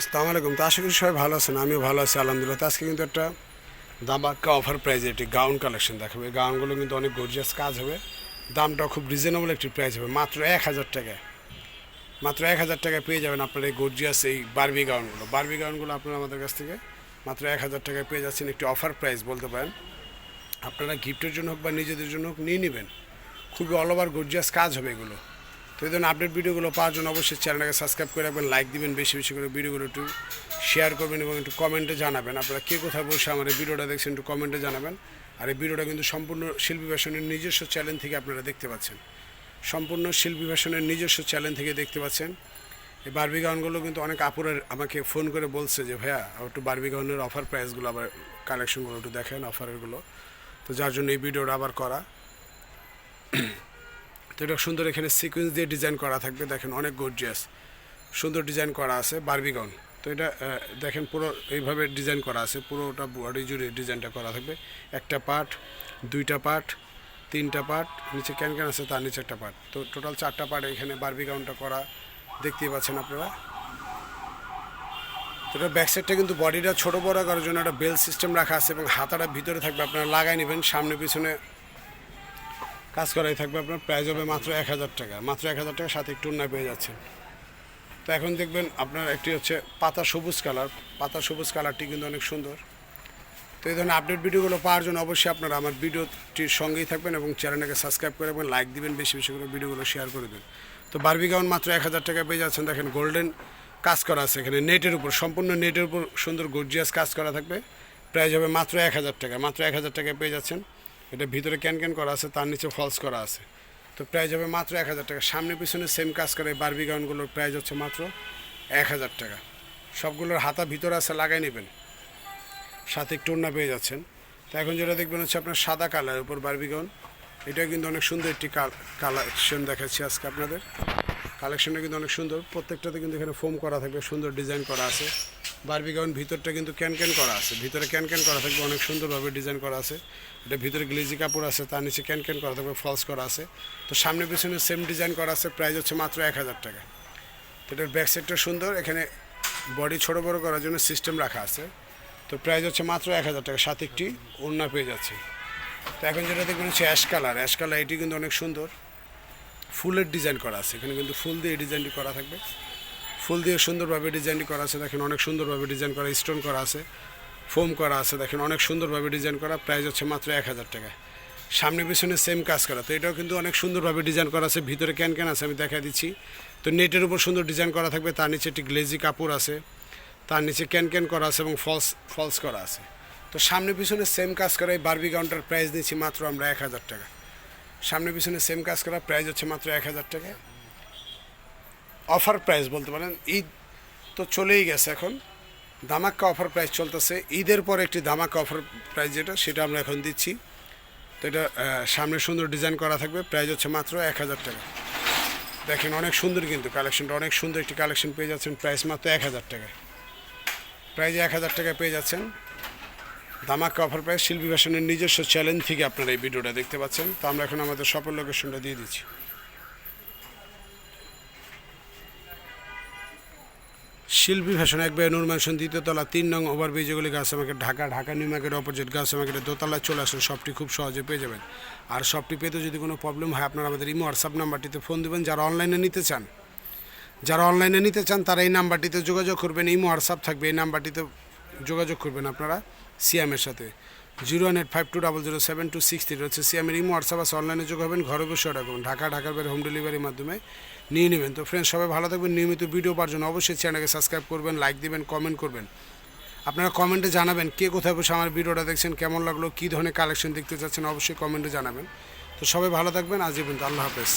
আসসালামু আলাইকুম। তো আশা করি সবাই ভালো আছেন, আমিও ভালো আছি, আলহামদুলিল্লাহ। তো আজকে কিন্তু একটা দামাক্কা অফার প্রাইজে একটি গাউন কালেকশন দেখাবে। গাউনগুলো কিন্তু অনেক গর্জিয়াস কাজ হবে। দামটাও খুব রিজনেবল একটি প্রাইস হবে। মাত্র এক হাজার টাকায়। মাত্র এক হাজার টাকায় পেয়ে যাবেন আপনার এই গর্জিয়াস এই বারবি গাউনগুলো বারবি গাউনগুলো আপনারা আমাদের কাছ থেকে মাত্র এক হাজার টাকায় পেয়ে যাচ্ছেন একটি অফার প্রাইস বলতে পারেন। আপনারা গিফটের জন্য হোক বা নিজেদের জন্য হোক নিয়ে নেবেন। খুবই অল ওভার গর্জিয়াস কাজ হবে এগুলো। তো এই ধরনের আপডেট ভিডিওগুলো পাওয়ার জন্য অবশ্যই চ্যানেলটাকে সাবস্ক্রাইব করে রাখবেন লাইক দিবেন, বেশি বেশি করে ভিডিওগুলো একটু শেয়ার করবেন এবং একটু কমেন্টে জানাবেন। আপনারা কে কোথায় বসে আমার এই ভিডিওটা দেখছেন একটু কমেন্টে জানাবেন। আর এই ভিডিওটা কিন্তু সম্পূর্ণ শিল্পী ভাষণের নিজস্ব চ্যানেল থেকে আপনারা দেখতে পাচ্ছেন। সম্পূর্ণ শিল্পী ভাষণের নিজস্ব চ্যানেল থেকে দেখতে পাচ্ছেন। এই বারবি গাউনগুলো কিন্তু অনেক আপুরের আমাকে ফোন করে বলছে যে, ভাইয়া, একটু বারবি গাউনের অফার প্রাইসগুলো আবার কালেকশনগুলো একটু দেখেন অফারেরগুলো তো যার জন্য এই ভিডিওটা আবার করা। তো এটা সুন্দর এখানে সিকোয়েন্স দিয়ে ডিজাইন করা থাকবে। দেখেন অনেক গর্জিয়াস সুন্দর ডিজাইন করা আছে বার্বিগন তো এটা দেখেন পুরো এইভাবে ডিজাইন করা আছে, পুরোটা বডি জুড়ে ডিজাইনটা করা থাকবে। একটা পার্ট দুইটা পার্ট তিনটা পার্ট নিচে ক্যান ক্যান আছে তার নিচে একটা পার্ট তো টোটাল চারটা পার্ট এখানে বারবি গাউনটা করা, দেখতেই পাচ্ছেন আপনারা। তো এটা ব্যাক সাইডটা কিন্তু বডিটা ছোটো বড় করার জন্য একটা বেল সিস্টেম রাখা আছে এবং হাতাটা ভিতরে থাকবে, আপনারা লাগাই নেবেন, সামনে পিছনে কাজ করাই থাকবে, আপনার প্রাইস হবে মাত্র এক হাজার টাকা। মাত্র এক হাজার টাকা সাথে একটু পেয়ে যাচ্ছেন। তো এখন দেখবেন আপনার একটি হচ্ছে পাতা সবুজ কালার। পাতা সবুজ কালারটি কিন্তু অনেক সুন্দর। তো এই ধরনের আপডেট ভিডিওগুলো পাওয়ার জন্য অবশ্যই আপনারা আমার ভিডিওটির সঙ্গেই থাকবেন এবং চ্যানেলটাকে সাবস্ক্রাইব করে এবং লাইক দিবেন, বেশি বেশি করে ভিডিওগুলো শেয়ার করে দেবেন। তো বারবি গাউন মাত্র এক হাজার টাকা পেয়ে যাচ্ছেন। দেখেন গোল্ডেন কাজ করা আছে এখানে, নেটের উপর, সম্পূর্ণ নেটের উপর সুন্দর গর্জিয়াস কাজ করা থাকবে। প্রাইস হবে মাত্র এক হাজার টাকা, মাত্র এক হাজার টাকায় পেয়ে যাচ্ছেন। এটা ভিতরে ক্যান ক্যান করা আছে, তার নিচে ফলস করা আছে। তো প্রাইস হবে মাত্র এক হাজার টাকা। সামনে পিছনে সেম কাজ করে বারবি গাউনগুলোর প্রাইস হচ্ছে মাত্র এক হাজার টাকা। সবগুলোর হাতা ভিতরে আছে, লাগাই নেবেন। সাথে একটু পেয়ে যাচ্ছেন। তো এখন যেটা দেখবেন হচ্ছে আপনার সাদা কালারের উপর বারবিগন এটা কিন্তু অনেক সুন্দর একটি কালেকশন দেখাচ্ছি আজকে আপনাদের। কালেকশনটা কিন্তু অনেক সুন্দর। প্রত্যেকটাতে কিন্তু এখানে ফোম করা থাকবে, সুন্দর ডিজাইন করা আছে। বারবিগন ভিতরটা কিন্তু ক্যান ক্যান করা আছে। ভিতরে ক্যান ক্যান করা থাকবে, অনেক সুন্দরভাবে ডিজাইন করা আছে। এটা ভিতরে গ্লেজি কাপড় আছে, তার নিচে ক্যান ক্যান করা থাকবে, ফলস করা আছে। তো সামনে পিছনে সেম ডিজাইন করা আছে প্রাইস হচ্ছে মাত্র এক হাজার টাকা। তো এটার ব্যাক সাইডটা সুন্দর, এখানে বডি ছোট বড় করার জন্য সিস্টেম রাখা আছে। তো প্রাইস হচ্ছে মাত্র এক হাজার টাকা, সাথে একটি ওড়না পেয়ে যাচ্ছে। তো এখন যেটা দেখবেন হচ্ছে অ্যাশ কালার অ্যাশ কালার এটি কিন্তু অনেক সুন্দর। ফুলের ডিজাইন করা আছে, এখানে কিন্তু ফুল দিয়ে ডিজাইনটি করা থাকবে। ফুল দিয়ে সুন্দরভাবে ডিজাইন করা আছে, দেখেন অনেক সুন্দরভাবে ডিজাইন করা স্টোন করা আছে ফোম করা আছে, দেখেন অনেক সুন্দরভাবে ডিজাইন করা প্রাইস হচ্ছে মাত্র এক হাজার টাকা। সামনে পিছনে সেম কাজ করা, তো এটাও কিন্তু অনেক সুন্দরভাবে ডিজাইন করা আছে, ভিতরে ক্যান ক্যান আছে, আমি দেখা দিচ্ছি। তো নেটের উপর সুন্দর ডিজাইন করা থাকবে, তার নিচে একটি গ্লেজি কাপড় আছে, তার নিচে ক্যান ক্যান করা আছে এবং ফলস ফলস করা আছে। তো সামনে পিছনে সেম কাজ করা, এই বার্বি কাউন্টার প্রাইস দিচ্ছি মাত্র আমরা এক হাজার টাকা। সামনে পিছনে সেম কাজ করা প্রাইস হচ্ছে মাত্র এক হাজার টাকা। অফার প্রাইস বলতে পারেন। ঈদ তো চলেই গেছে এখন। ধামাক্কা অফার প্রাইস চলতেছে। ঈদের পর একটি ধামাক্কা অফার প্রাইস যেটা, সেটা আমরা এখন দিচ্ছি। তো এটা সামনে সুন্দর ডিজাইন করা থাকবে। প্রাইস হচ্ছে মাত্র এক হাজার টাকা। দেখেন অনেক সুন্দর কিন্তু কালেকশনটা, অনেক সুন্দর একটি কালেকশন পেয়ে যাচ্ছেন। প্রাইস মাত্র এক হাজার টাকা। প্রাইস এক হাজার টাকা পেয়ে যাচ্ছেন। ধামাক্কা অফার প্রাইস। শিল্পী ভাষণের নিজস্ব চ্যালেঞ্জ থেকে আপনারা এই ভিডিওটা দেখতে পাচ্ছেন। তো আমরা এখন আমাদের সফল লোকেশনটা দিয়ে দিচ্ছি। শিল্পী ফ্যাশন, এক বাই নুরমানসন দ্বিতীয় তলা, তিন নং ওভারব্রিজ এগুলি গাছ আমাকে Dhaka Dhaka, New Market opposite গাছ আমাকে দোতলায় চলে আসুন সবটি খুব সহজে পেয়ে যাবেন। আর সবটি পেতে যদি কোনো প্রবলেম হয়, আপনারা আমাদের ইমো হোয়াটসঅ্যাপ নাম্বারটিতে ফোন দেবেন। যারা অনলাইনে নিতে চান, যারা অনলাইনে নিতে চান, তারা এই নাম্বারটিতে যোগাযোগ করবেন, ইমো হোয়াটসঅ্যাপ থাকবে, এই নাম্বারটিতে যোগাযোগ করবেন আপনারা সিএমের সাথে। Zero one eight five two double zero seven two six three হচ্ছে সিএমের ইমো, হোয়াটসঅ্যাপ আছে অনলাইনে যোগ হবেন, ঘরে বসে অর্ডার করবেন ঢাকা, ঢাকার বাইরে হোম ডেলিভারির মাধ্যমে নিয়ে নেবেন। তো ফ্রেন্ডস সবাই ভালো থাকবেন। নিয়মিত ভিডিও পাওয়ার জন্য অবশ্যই চ্যানেলকে সাবস্ক্রাইব করবেন লাইক দিবেন কমেন্ট করবেন। আপনারা কমেন্টে জানাবেন কে কোথায় বসে আমার ভিডিওটা দেখছেন, কেমন লাগল, কী ধরনের কালেকশন দেখতে চাচ্ছেন, অবশ্যই কমেন্টে জানাবেন। তো সবাই ভালো থাকবেন। আজ পর্যন্ত আল্লাহ হাফেজ।